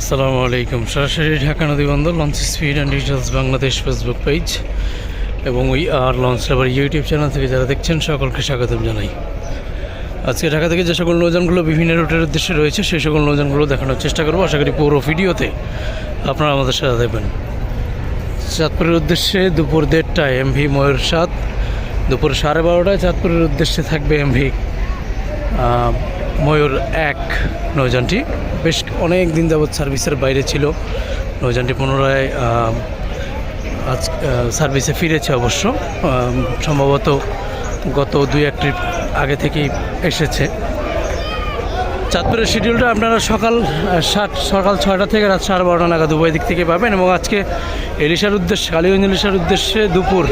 আসসালামু আলাইকুম। সরাসরি ঢাকা নদী বন্দর launch speed and details Bangladesh Facebook page এবং উই আর লঞ্চ আবার ইউটিউব চ্যানেল থেকে যারা দেখছেন, সকলকে স্বাগতম জানাই। আজকে ঢাকা থেকে যে সকল নৌযানগুলো বিভিন্ন রুটের উদ্দেশ্যে রয়েছে, সেই সকল নৌযানগুলো দেখানোর চেষ্টা করব। আশা করি পুরো ভিডিওতে আপনারা আমাদের সাথে দেখবেন চাঁদপুরের উদ্দেশ্যে দুপুর দেড়টায় এমভি ময়ূর সাত, দুপুর সাড়ে বারোটায় চাঁদপুরের উদ্দেশ্যে থাকবে এমভি ময়ূর এক নৌযানটি। বেশ অনেক দিন যাবৎ সার্ভিসের বাইরে ছিল। নৌযানটি পুনরায় আজ সার্ভিসে ফিরেছে অবশ্য। সম্ভবত গত দুই, এক ট্রিপ আগে থেকেই এসেছে। চাঁদপুরের শিডিউলটা আপনারা সকাল সাত, সকাল ছয়টা থেকে রাত সাড়ে বারোটা নাগাদ উভয় দিক থেকে পাবেন এবং আজকে এলিশার উদ্দেশ্যে, কালীগঞ্জ এলিশার উদ্দেশ্যে দুপুর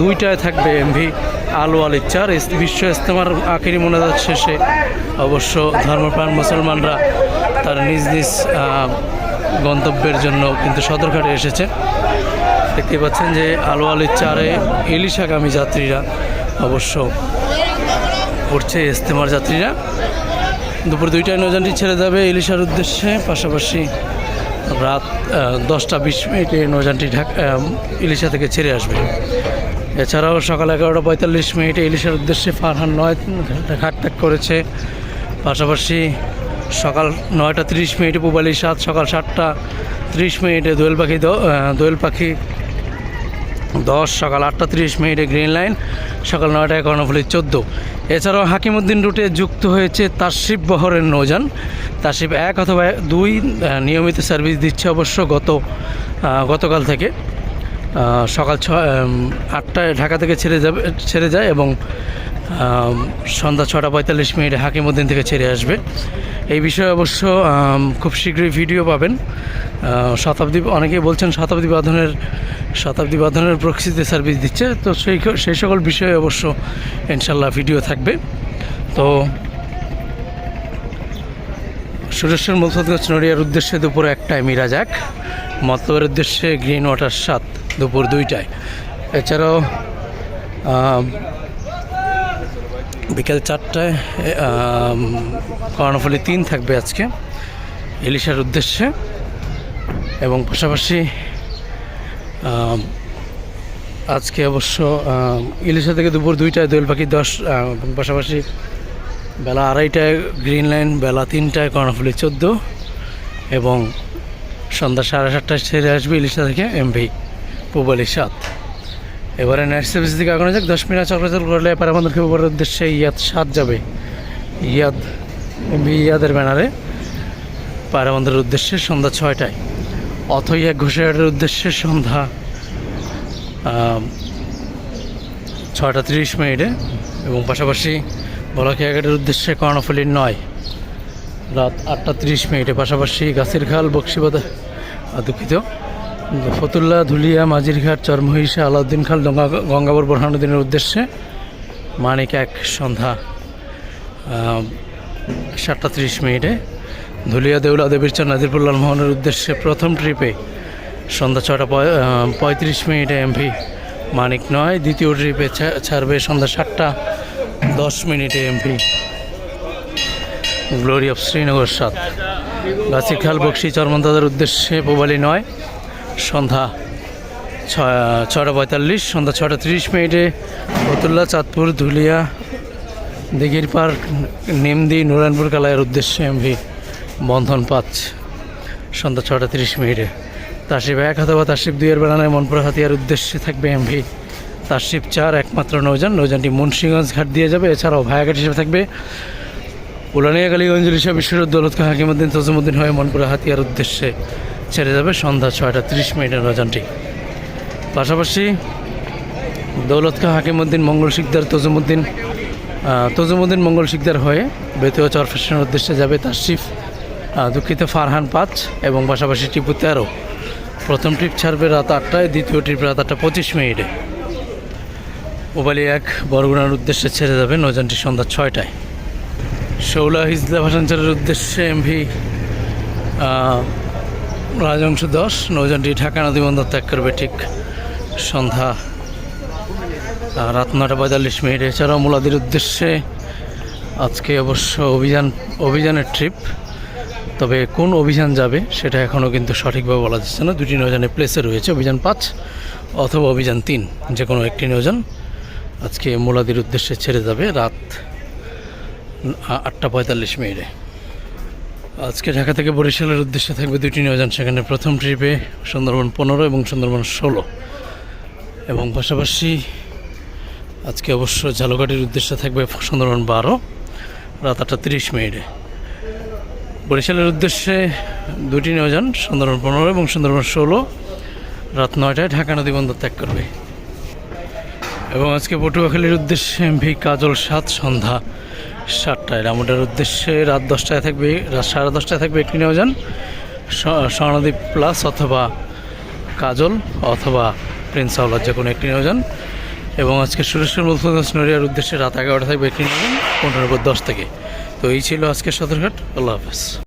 দুইটায় থাকবে এমভি। আলো আলিচার বিশ্ব ইস্তেমার আখেরি মোনাজাত শেষে অবশ্য ধর্মপ্রাণ মুসলমানরা তার নিজ নিজ গন্তব্যের জন্য কিন্তু সদরঘাটে এসেছে। দেখতে পাচ্ছেন যে আলো আলিচারে ইলিশাগামী যাত্রীরা অবশ্য উঠছে ইস্তেমার যাত্রীরা। দুপুর দুইটায় নৌযানটি ছেড়ে যাবে ইলিশার উদ্দেশ্যে। পাশাপাশি রাত দশটা বিশ মিনিটে নৌযানটি ঢাকা ইলিশা থেকে ছেড়ে আসবে। এছাড়াও সকাল এগারোটা পঁয়তাল্লিশ মিনিটে ইলিশের উদ্দেশ্যে ফারহান নয় ঘাট ত্যাগ করেছে। পাশাপাশি সকাল নয়টা তিরিশ মিনিটে পুবালি সাত, সকাল সাতটা তিরিশ মিনিটে দোয়েল পাখি দোয়েল পাখি দশ, সকাল আটটা তিরিশ মিনিটে গ্রিন লাইন, সকাল নয়টায় কর্ণফুলি চোদ্দ। এছাড়াও হাকিমুদ্দিন রুটে যুক্ত হয়েছে তাসিফ বহরের নৌযান। তাসিফ এক অথবা দুই নিয়মিত সার্ভিস দিচ্ছে অবশ্য গত গতকাল থেকে। সকাল ছ আটটায় ঢাকা থেকে ছেড়ে যাবে ছেড়ে যায় এবং সন্ধ্যা ছটা পঁয়তাল্লিশ মিনিটে হাকিমুদ্দিন থেকে ছেড়ে আসবে। এই বিষয়ে অবশ্য খুব শীঘ্রই ভিডিও পাবেন। শতাব্দী অনেকেই বলছেন শতাব্দী বাঁধনের শতাব্দী বাঁধনের প্রকৃতিতে সার্ভিস দিচ্ছে। তো সেই সেই সকল বিষয়ে অবশ্য ইনশাল্লাহ ভিডিও থাকবে। তো সুরেশ্বর মুলসদগঞ্জ নড়িয়ার উদ্দেশ্যে দুপুর একটায় মিরাজ এক, মতলবের উদ্দেশ্যে গ্রিন ওয়াটার সাত। দুপুর দুইটায়। এছাড়াও বিকেল চারটায় কর্ণফুলি তিন থাকবে আজকে, ইলিশার উদ্দেশ্যে। এবং পাশাপাশি আজকে অবশ্য ইলিশা থেকে দুপুর দুইটায় দোয়েল পাখি দশ এবং পাশাপাশি বেলা আড়াইটায় গ্রিন লাইন, বেলা তিনটায় কর্ণফুলি চোদ্দ, এবং সন্ধ্যা সাড়ে সাতটায় ছেড়ে আসবে ইলিশা থেকে এমভি। পুবালি এবারে নেক্সট সার্ভিস দিকে আগানো যাক, দশ মিনিট চক্রাচল করলে এবার আমাদের খেপার উদ্দেশ্যে ইয়াদ সাত যাবে। ইয়াদ, ইয়াদের ব্যানারে পায়রাবন্ধের উদ্দেশ্যে সন্ধ্যা ছয়টায়। অথইয়া ঘোষাহাটের উদ্দেশ্যে সন্ধ্যা ছয়টা তিরিশ মিনিটে এবং পাশাপাশি বলাখিয়াঘাটের উদ্দেশ্যে কর্ণফুলির নয়। রাত আটটা তিরিশ মিনিটে, পাশাপাশি গাছের খাল বক্সিবাদা দুঃখিত। ফতুল্লা, ধুলিয়া মাঝিরঘাট চরমহিষা, আলাউদ্দিন খাল গঙ্গা গঙ্গাবর বোরহানুদ্দিনের উদ্দেশ্যে মানিক এক সন্ধ্যা সাতটা ত্রিশ মিনিটে ধুলিয়া, দেউলা দেবীর চর নাজিরপুর, লালমোহনের উদ্দেশ্যে প্রথম ট্রিপে সন্ধ্যা ছটা পঁয়ত্রিশ মিনিটে এমভি মানিক নয়, দ্বিতীয় ট্রিপে ছাড়বে সন্ধ্যা সাতটা দশ মিনিটে এমভি। গ্লোরি অফ শ্রীনগর সাত। গাছিখাল বক্সি চরমন্দাদের উদ্দেশ্যে পোবালি নয়। সন্ধ্যা ছটা পঁয়তাল্লিশ, সন্ধ্যা ছটা তিরিশ মিনিটে ফতুল্লা, চাঁদপুর, ধুলিয়া, দিঘির পার্ক, নিমদি, নারায়ণপুর কালায়ের উদ্দেশ্যে এমভি বন্ধন পাঁচ, সন্ধ্যা ছটা তিরিশ মিনিটে। তাসিফ এক অথবা তাসিফ দুইয়ের বেড়ানায় মনপুরা হাতিয়ার উদ্দেশ্যে থাকবে এমভি। তাসিফ চার একমাত্র নৌযান, নৌযানটি মুন্সিগঞ্জ ঘাট দিয়ে যাবে। এছাড়াও ভায়াঘাট হিসেবে থাকবে উলানিয়া কালীগঞ্জ ইলিশা বিশ্বরোদ দৌলতকা হাকিমুদ্দিন তজুমুদ্দিন হয়ে মনপুরা হাতিয়ার উদ্দেশ্যে ছেড়ে যাবে সন্ধ্যা ছয়টা তিরিশ মিনিটের নৌযানটি পাশাপাশি দৌলতকা হাকিমুদ্দিন মঙ্গল শিকদার তজুমুদ্দিন তজুমুদ্দিন মঙ্গল শিকদার হয়ে বেতুয়া চরফেশনের উদ্দেশ্যে যাবে তাশিফ আহ, দুঃখিত ফারহান পাঁচ এবং পাশাপাশি টিপু তেরো। প্রথম ট্রিপ ছাড়বে রাত আটটায় দ্বিতীয় ট্রিপ রাত আটটা পঁচিশ মিনিটে। ওবালি এক বরগুনার উদ্দেশ্যে ছেড়ে যাবে নৌযানটি সন্ধ্যা ছয়টায়। শৌলা হিজলা ভাষাঞ্চলের উদ্দেশ্যে এমভি রাজংশ দশ নৌযানটি ঢাকা নদী বন্দর ত্যাগ করবে ঠিক সন্ধ্যা রাত নটা পঁয়তাল্লিশ মিনিট। এছাড়াও মুলাদির উদ্দেশ্যে আজকে অবশ্য অভিযান, অভিযানের ট্রিপ তবে কোন অভিযান যাবে সেটা এখনও কিন্তু সঠিকভাবে বলা যাচ্ছে না। দুটি নৌযানে প্লেসে রয়েছে অভিযান পাঁচ অথবা অভিযান তিন যে কোনো একটি নৌযান আজকে মোলাদির উদ্দেশ্যে ছেড়ে যাবে রাত আটটা পঁয়তাল্লিশ মিনিটে। আজকে ঢাকা থেকে বরিশালের উদ্দেশ্যে থাকবে দুটি নৌযান সেখানে প্রথম ট্রিপে সুন্দরবন পনেরো এবং সুন্দরবন ষোলো। এবং পাশাপাশি আজকে অবশ্য ঝালকাঠির উদ্দেশ্যে থাকবে সুন্দরবন বারো, রাত আটটা তিরিশ মিনিটে। বরিশালের উদ্দেশ্যে দুটি নৌযান সুন্দরবন পনেরো এবং সুন্দরবন ষোলো, রাত নয়টায় ঢাকা নদী বন্দর ত্যাগ করবে। এবং আজকে পটুয়াখালীর উদ্দেশ্যে এমভি কাজল সাত সন্ধ্যা সাতটায়। রামুডার উদ্দেশ্যে রাত দশটায় থাকবে, রাত সাড়ে দশটায় থাকবে একটি নিয়োজন। স্বর্ণদ্বীপ প্লাস অথবা কাজল অথবা প্রিন্স হাওলার যে কোনো একটি নিয়োজন। এবং আজকে সুরেশ্বর মুলফুদাস নড়িয়ার উদ্দেশ্যে রাত এগারোটা থাকবে একটি নিয়োজন, পনেরো দশ থেকে। তো এই ছিল আজকের সদরঘাট। আল্লাহ হাফেজ।